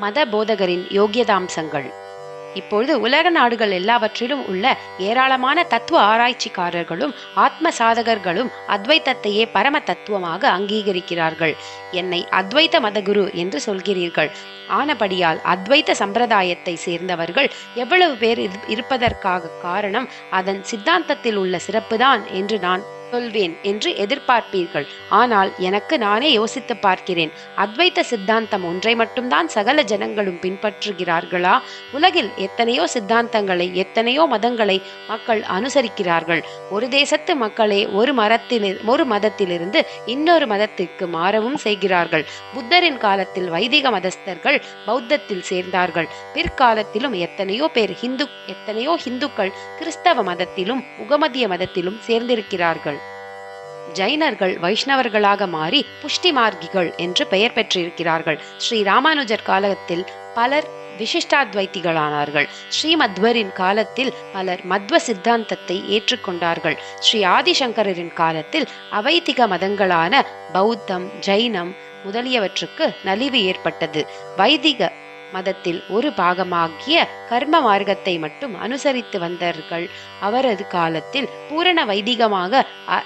மத போதகரின் யோகியதாம்சங்கள். இப்பொழுது உலக நாடுகள் எல்லாவற்றிலும் உள்ள ஏராளமான தத்துவ ஆராய்ச்சிக்காரர்களும் ஆத்ம சாதகர்களும் அத்வைத்தத்தையே பரம தத்துவமாக அங்கீகரிக்கிறார்கள். என்னை அத்வைத மதகுரு என்று சொல்கிறீர்கள். ஆனபடியால் அத்வைத சம்பிரதாயத்தை சேர்ந்தவர்கள் எவ்வளவு பேர் இருப்பதற்காக காரணம் அதன் சித்தாந்தத்தில் உள்ள சிறப்புதான் என்று நான் சொல்வேன் என்று எதிர்பார்ப்பீர்கள். ஆனால் எனக்கு நானே யோசித்து பார்க்கிறேன். அத்வைத்த சித்தாந்தம் ஒன்றை மட்டும்தான் சகல ஜனங்களும் பின்பற்றுகிறார்களா? உலகில் எத்தனையோ சித்தாந்தங்களை எத்தனையோ மதங்களை மக்கள் அனுசரிக்கிறார்கள். ஒரு தேசத்து மக்களே ஒரு மரத்தில் ஒரு மதத்திலிருந்து இன்னொரு மதத்திற்கு மாறவும் செய்கிறார்கள். புத்தரின் காலத்தில் வைதிக மதஸ்தர்கள் பௌத்தத்தில் சேர்ந்தார்கள். பிற்காலத்திலும் எத்தனையோ பேர் ஹிந்து எத்தனையோ ஹிந்துக்கள் கிறிஸ்தவ மதத்திலும் உகமதிய மதத்திலும் சேர்ந்திருக்கிறார்கள். ஜைனர்கள் வைஷ்ணவர்களாக மாறி புஷ்டி மார்கிகள் என்று பெயர் பெற்றிருக்கிறார்கள். ஸ்ரீ ராமானுஜர் காலத்தில் பலர் விசிஷ்டாத்வைத்திகளானார்கள். ஸ்ரீமத்வரின் காலத்தில் பலர் மத்வ சித்தாந்தத்தை ஏற்றுக்கொண்டார்கள். ஸ்ரீ ஆதிசங்கரரின் காலத்தில் அவைதிக மதங்களான பௌத்தம் ஜைனம் முதலியவற்றுக்கு நலிவு ஏற்பட்டது. வைதிக மதத்தில் ஒரு பாகமாகிய கர்ம மார்க்கத்தை மட்டும் அனுசரித்து வந்தார்கள். அவரது காலத்தில் பூரண வைதிகமாக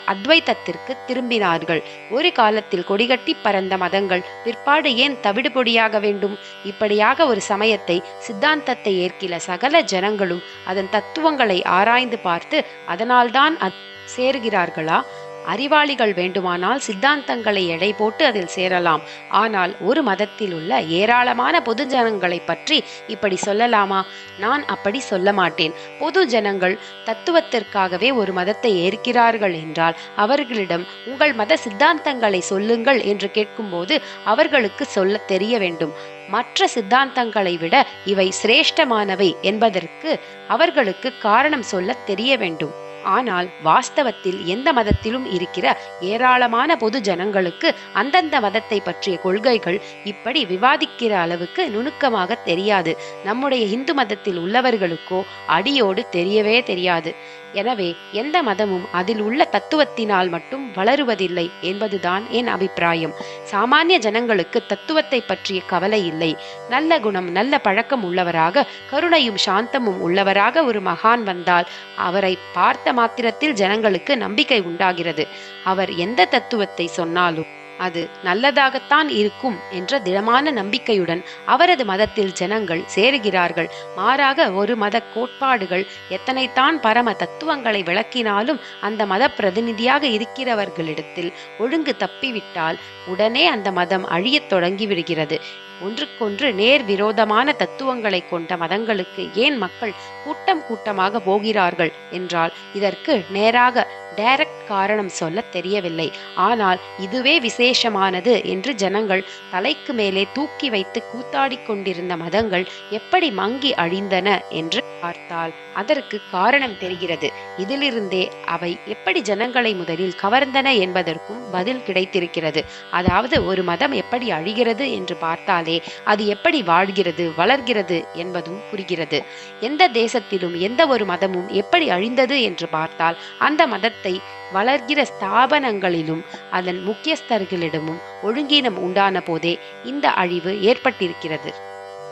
அத்வைத்தத்திற்கு திரும்பினார்கள். ஒரு காலத்தில் கொடிகட்டி பறந்த மதங்கள் பிற்பாடு ஏன் தவிடுபொடியாக வேண்டும்? இப்படியாக ஒரு சமயத்தை சித்தாந்தத்தை ஏற்கில சகல ஜனங்களும் அதன் தத்துவங்களை ஆராய்ந்து பார்த்து அதனால்தான் அத்- சேர்கிறார்களா? அறிவாளிகள் வேண்டுமானால் சித்தாந்தங்களை எடை போட்டு அதில் சேரலாம். ஆனால் ஒரு மதத்தில் உள்ள ஏராளமான பொது ஜனங்களை பற்றி இப்படி சொல்லலாமா? நான் அப்படி சொல்ல மாட்டேன். பொது ஜனங்கள் தத்துவத்திற்காகவே ஒரு மதத்தை ஏற்கிறார்கள் என்றால் அவர்களிடம் உங்கள் மத சித்தாந்தங்களை சொல்லுங்கள் என்று கேட்கும்போது அவர்களுக்கு சொல்ல தெரிய வேண்டும். மற்ற சித்தாந்தங்களை விட இவை சிரேஷ்டமானவை என்பதற்கு அவர்களுக்கு காரணம் சொல்ல தெரிய வேண்டும். ஆனால் வாஸ்தவத்தில் எந்த மதத்திலும் இருக்கிற ஏராளமான பொது ஜனங்களுக்கு அந்தந்த மதத்தை பற்றிய கொள்கைகள் இப்படி விவாதிக்கிற அளவுக்கு நுணுக்கமாக தெரியாது. நம்முடைய இந்து மதத்தில் உள்ளவர்களுக்கோ அடியோடு தெரியவே தெரியாது. எனவே எந்த மதமும் அதில் உள்ள தத்துவத்தினால் மட்டும் வளருவதில்லை என்பதுதான் என் அபிப்பிராயம். சாமானிய ஜனங்களுக்கு தத்துவத்தை பற்றிய கவலை இல்லை. நல்ல குணம் நல்ல பழக்கம் உள்ளவராக கருணையும் சாந்தமும் உள்ளவராக ஒரு மகான் வந்தால் அவரை பார்த்த மாத்திரத்தில் ஜனங்களுக்கு நம்பிக்கை உண்டாகிறது. அவர் எந்த தத்துவத்தை சொன்னாலும் அது நல்லதாகத்தான் இருக்கும் என்ற திடமான நம்பிக்கையுடன் அவரது மதத்தில் ஜனங்கள் சேருகிறார்கள். மாறாக ஒரு மத கோட்பாடுகள் எத்தனைத்தான் பரம தத்துவங்களை விளக்கினாலும் அந்த மத பிரதிநிதியாக இருக்கிறவர்களிடத்தில் ஒழுங்கு தப்பிவிட்டால் உடனே அந்த மதம் அழியத் தொடங்கி விடுகிறது ஒன்றுக்கொன்று நேர் விரோதமான தத்துவங்களை கொண்ட மதங்களுக்கு ஏன் மக்கள் கூட்டம் கூட்டமாக போகிறார்கள் என்றால் இதற்கு நேராக டைரக்ட் காரணம் சொல்ல தெரியவில்லை. ஆனால் இதுவே விசேஷமானது என்று ஜனங்கள் தலைக்கு மேலே தூக்கி வைத்து கூத்தாடி கொண்டிருந்த மதங்கள் எப்படி மங்கி அழிந்தன என்று பார்த்தால் அதற்கு காரணம் தெரிகிறது. இதிலிருந்தே அவை எப்படி ஜனங்களை முதலில் கவர்ந்தன என்பதற்கும் பதில் கிடைத்திருக்கிறது. அதாவது ஒரு மதம் எப்படி அழிகிறது என்று பார்த்தாலே அது எப்படி வாழ்கிறது வளர்கிறது என்பதும் புரிகிறது. எந்த தேசத்திலும் எந்த ஒரு மதமும் எப்படி அழிந்தது என்று பார்த்தால் அந்த மதத்தை வளர்கிற ஸ்தாபனங்களிலும் அதன் முக்கியஸ்தர்களிடமும் ஒழுங்கீனம் உண்டான போதே இந்த அழிவு ஏற்பட்டிருக்கிறது.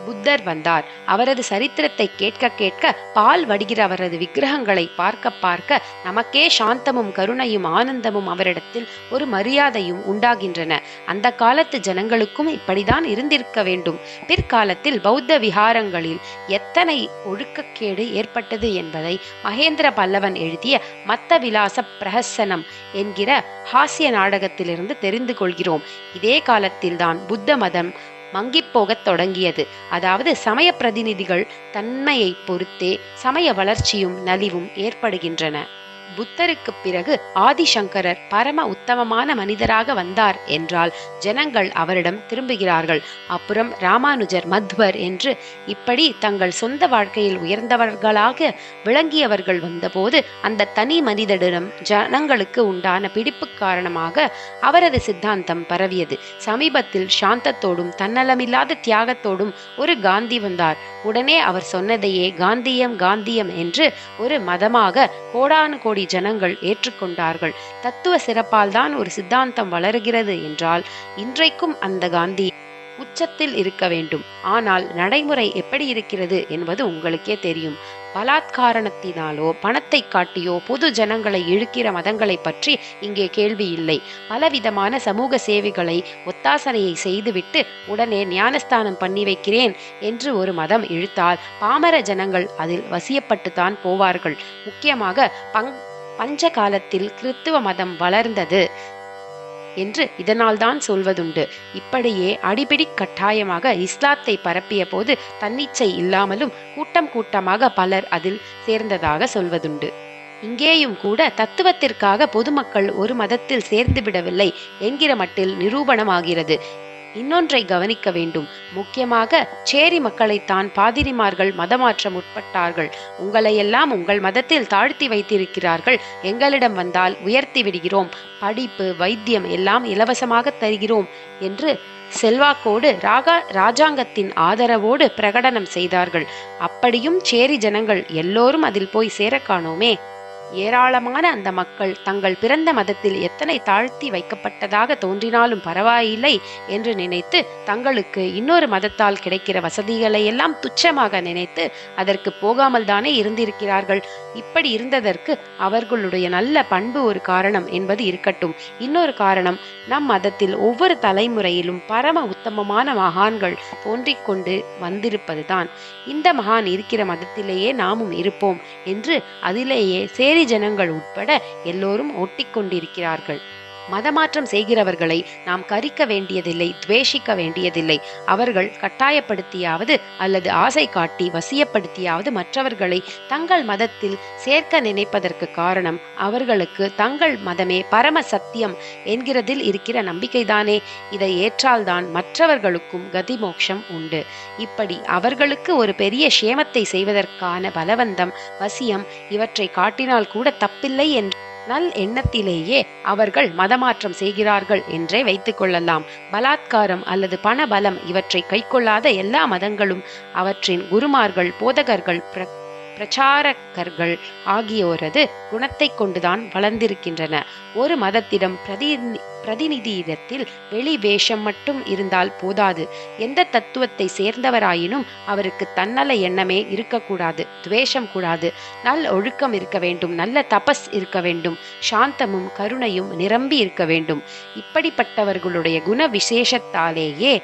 புத்தர் வந்தார். அவரது சரித்திரத்தை கேட்க கேட்க பால் வடிகிற அவரது விக்கிரகங்களை பார்க்க பார்க்க நமக்கே சாந்தமும் கருணையும் ஆனந்தமும் அவரிடத்தில் ஒரு மரியாதையும் உண்டாகின்றன. அந்த காலத்து ஜனங்களுக்கும் இப்படிதான் இருந்திருக்க வேண்டும். பிற்காலத்தில் பௌத்த விகாரங்களில் எத்தனை ஒழுக்கக்கேடு ஏற்பட்டது என்பதை மகேந்திர பல்லவன் எழுதிய மத்த விலாச பிரஹசனம் என்கிற ஹாஸ்ய நாடகத்திலிருந்து தெரிந்து கொள்கிறோம். இதே காலத்தில்தான் புத்த மதம் மங்கிப்போகத் தொடங்கியது. அதாவது சமய பிரதிநிதிகள் தன்மையை பொறுத்தே சமய வளர்ச்சியும் நலிவும் ஏற்படுகின்றன. புத்தருக்கு பிறகு ஆதிசங்கரர் பரம உத்தமமான மனிதராக வந்தார் என்றால் ஜனங்கள் அவரிடம் திரும்புகிறார்கள். அப்புறம் ராமானுஜர் மத்வர் என்று இப்படி தங்கள் சொந்த வாழ்க்கையில் உயர்ந்தவர்களாக விளங்கியவர்கள் வந்தபோது அந்த தனி மனிதனிடம் ஜனங்களுக்கு உண்டான பிடிப்பு காரணமாக அவரது சித்தாந்தம் பரவியது. சமீபத்தில் சாந்தத்தோடும் தன்னலமில்லாத தியாகத்தோடும் ஒரு காந்தி வந்தார். உடனே அவர் சொன்னதையே காந்தியம் காந்தியம் என்று ஒரு மதமாக கோடானு கோடி கோடி ஜனங்கள் ஏற்றுக்கொண்டார்கள். தத்துவ சிறப்பால் தான் ஒரு சித்தாந்தம் வளர்கிறது என்றால் இன்றைக்கும் அந்த காந்தி உச்சத்தில் இருக்க வேண்டும். ஆனால் நடைமுறை எப்படி இருக்கிறது என்பது உங்களுக்கே தெரியும். பலாத்காரணத்தினாலோ பணத்தை காட்டியோ பொது ஜனங்களை இழுக்கிற மதங்களை பற்றி இங்கே கேள்வி இல்லை. பலவிதமான சமூக சேவைகளை ஒத்தாசனையை செய்துவிட்டு உடனே ஞானஸ்தானம் பண்ணி வைக்கிறேன் என்று ஒரு மதம் இழுத்தால் பாமர ஜனங்கள் அதில் வசியப்பட்டுத்தான் போவார்கள். முக்கியமாக பங் பஞ்ச காலத்தில் கிறித்துவ மதம் வளர்ந்தது என்று இதனால்தான் சொல்வதுண்டு. இப்படியே அடிபிடி கட்டாயமாக இஸ்லாத்தை பரப்பிய போது தன்னிச்சை இல்லாமலும் கூட்டம் கூட்டமாக பலர் அதில் சேர்ந்ததாக சொல்வதுண்டு. இங்கேயும் கூட தத்துவத்திற்காக பொதுமக்கள் ஒரு மதத்தில் சேர்ந்து விடவில்லை என்கிற மட்டில் நிரூபணமாகிறது. இன்னொன்றை கவனிக்க வேண்டும். முக்கியமாக சேரி மக்களைத்தான் பாதிரிமார்கள் மதமாற்றம் உட்பட்டார்கள் உங்களையெல்லாம் உங்கள் மதத்தில் தாழ்த்தி வைத்திருக்கிறார்கள். எங்களிடம் வந்தால் உயர்த்தி விடுகிறோம். படிப்பு வைத்தியம் எல்லாம் இலவசமாக தருகிறோம் என்று செல்வாக்கோடு ராகா ராஜாங்கத்தின் ஆதரவோடு பிரகடனம் செய்தார்கள். அப்படியும் சேரி ஜனங்கள் எல்லோரும் அதில் போய் சேர காணோமே. ஏராளமான அந்த மக்கள் தங்கள் பிறந்த மதத்தில் எத்தனை தாழ்த்தி வைக்கப்பட்டதாக தோன்றினாலும் பரவாயில்லை என்று நினைத்து தங்களுக்கு இன்னொரு மதத்தால் கிடைக்கிற வசதிகளை எல்லாம் துச்சமாக நினைத்து அதற்கு போகாமல் தானே இருந்திருக்கிறார்கள். இப்படி இருந்ததற்கு அவர்களுடைய நல்ல பண்பு ஒரு காரணம் என்பது இருக்கட்டும். இன்னொரு காரணம் நம் மதத்தில் ஒவ்வொரு தலைமுறையிலும் பரம உத்தமமான மகான்கள் தோன்றிக் கொண்டு வந்திருப்பதுதான். இந்த மகான் இருக்கிற மதத்திலேயே நாமும் இருப்போம் என்று அதிலேயே சேர் ஜனங்கள் உட்பட எல்லோரும் ஒட்டிக்கொண்டிருக்கிறார்கள். மதமாற்றம் செய்கிறவர்களை நாம் கரிக்க வேண்டியதில்லை துவேஷிக்க வேண்டியதில்லை. அவர்கள் கட்டாயப்படுத்தியாவது அல்லது ஆசை காட்டி வசியப்படுத்தியாவது மற்றவர்களை தங்கள் மதத்தில் சேர்க்க நினைப்பதற்கு காரணம் அவர்களுக்கு தங்கள் மதமே பரம சத்தியம் என்கிறதில் இருக்கிற நம்பிக்கைதானே. இதை ஏற்றால்தான் மற்றவர்களுக்கும் கதிமோக்ஷம் உண்டு. இப்படி அவர்களுக்கு ஒரு பெரிய சேமத்தை செய்வதற்கான பலவந்தம் வசியம் இவற்றை காட்டினால் கூட தப்பில்லை என்று நல் எண்ணத்திலேயே அவர்கள் மதமாற்றம் செய்கிறார்கள் என்றே வைத்துக் கொள்ளலாம். பலாத்காரம் அல்லது பண பலம் இவற்றை கைக்கொள்ளாத எல்லா மதங்களும் அவற்றின் குருமார்கள் போதகர்கள் பிரச்சாரகர்கள் ஆகியோரது குணத்தை கொண்டுதான் வளர்ந்திருக்கின்றன. ஒரு மதத்திடம் பிரதி பிரதிநிதியிடத்தில் வெளி வேஷம் மட்டும் இருந்தால் போதாது. எந்த தத்துவத்தை சேர்ந்தவராயினும் அவருக்கு தன்னல எண்ணமே இருக்கக்கூடாது துவேஷம் கூடாது. நல் ஒழுக்கம் இருக்க வேண்டும் நல்ல தபஸ் இருக்க வேண்டும் சாந்தமும் கருணையும் நிரம்பி இருக்க வேண்டும். இப்படிப்பட்டவர்களுடைய குண விசேஷத்தாலேயே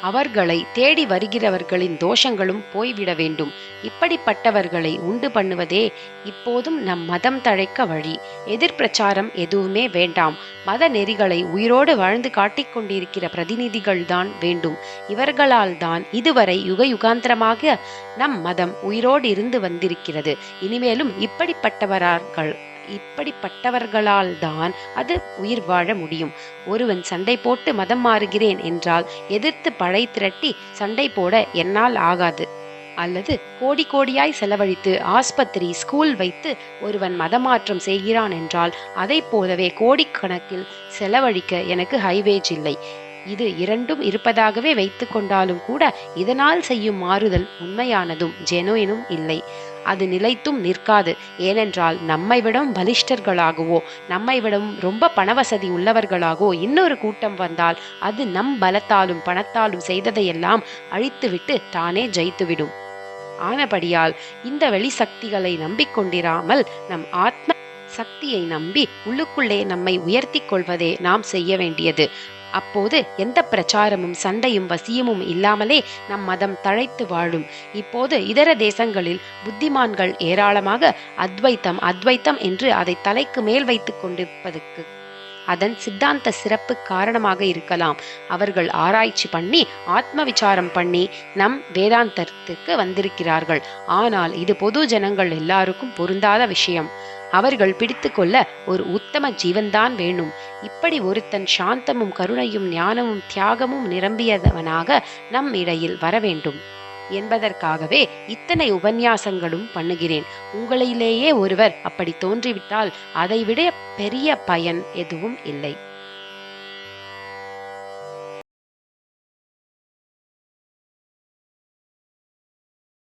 அவர்களை தேடி வருகிறவர்களின் தோஷங்களும் போய்விட வேண்டும். இப்படிப்பட்டவர்களை உண்டு பண்ணுவதே இப்போதும் நம் மதம் தழைக்க வழி. எதிர்பிரச்சாரம் எதுவுமே வேண்டாம். மத நெறிகளை உயிரோடு வாழ்ந்து காட்டிக் கொண்டிருக்கிற பிரதிநிதிகள்தான் வேண்டும். இவர்களால் தான் இதுவரை யுக யுகாந்திரமாக நம் மதம் உயிரோடு இருந்து வந்திருக்கிறது. இனிமேலும் இப்படிப்பட்டவரார்கள் இப்படிப்பட்டவர்களால் தான் அது உயிர் வாழ முடியும். ஒருவன் சண்டை போட்டு மதம் மாறுகிறேன் என்றால் எதிர்த்து படை திரட்டி சண்டை போட என்னால் ஆகாது. அல்லது கோடி கோடியாய் செலவழித்து ஆஸ்பத்திரி ஸ்கூல் வைத்து ஒருவன் மதமாற்றம் செய்கிறான் என்றால் அதை போலவே கோடிக்கணக்கில் செலவழிக்க எனக்கு ஹைவேஜ் இல்லை. இது இரண்டும் இருப்பதாகவே வைத்து கொண்டாலும் கூட இதனால் செய்யும் மாறுதல் உண்மையானதும் ஜெனுவினும் இல்லை. அது நிலைத்தும் நிற்காது. ஏனென்றால் நம்மை விடம் பலிஷ்டர்களாகவோ நம்மை விடம் ரொம்ப பணவசதி உள்ளவர்களாகவோ இன்னொரு கூட்டம் வந்தால் அது நம் பலத்தாலும் பணத்தாலும் செய்ததையெல்லாம் அழித்துவிட்டு தானே ஜெயித்துவிடும். ஆனபடியால் இந்த வெளிசக்திகளை நம்பிக்கொண்டிராமல் நம் ஆத்ம சக்தியை நம்பி உள்ளுக்குள்ளே நம்மை உயர்த்தி கொள்வதே நாம் செய்ய வேண்டியது. அப்போது எந்த பிரச்சாரமும் சண்டையும் வசியமும் இல்லாமலே நம் மதம் தழைத்து வாழும். இப்போது இதர தேசங்களில் புத்திமான்கள் ஏராளமாக அத்வைத்தம் அத்வைத்தம் என்று அதை தலைக்கு மேல் வைத்துக் கொண்டிருப்பதற்கு அதன் சித்தாந்த சிறப்பு காரணமாக இருக்கலாம். அவர்கள் ஆராய்ச்சி பண்ணி ஆத்ம விசாரம் பண்ணி நம் வேதாந்தத்துக்கு வந்திருக்கிறார்கள். ஆனால் இது பொது ஜனங்கள் எல்லாருக்கும் பொருந்தாத விஷயம். அவர்கள் பிடித்துக்கொள்ள ஒரு உத்தம ஜீவன்தான் வேணும். இப்படி ஒருத்தன் சாந்தமும் கருணையும் ஞானமும் தியாகமும் நிரம்பியவனாக நம் இடையில் வர வேண்டும் என்பதற்காகவே இத்தனை உபன்யாசங்களும் பண்ணுகிறேன். உங்களிலேயே ஒருவர் அப்படி தோன்றிவிட்டால் அதைவிட பெரிய பயன் எதுவும் இல்லை.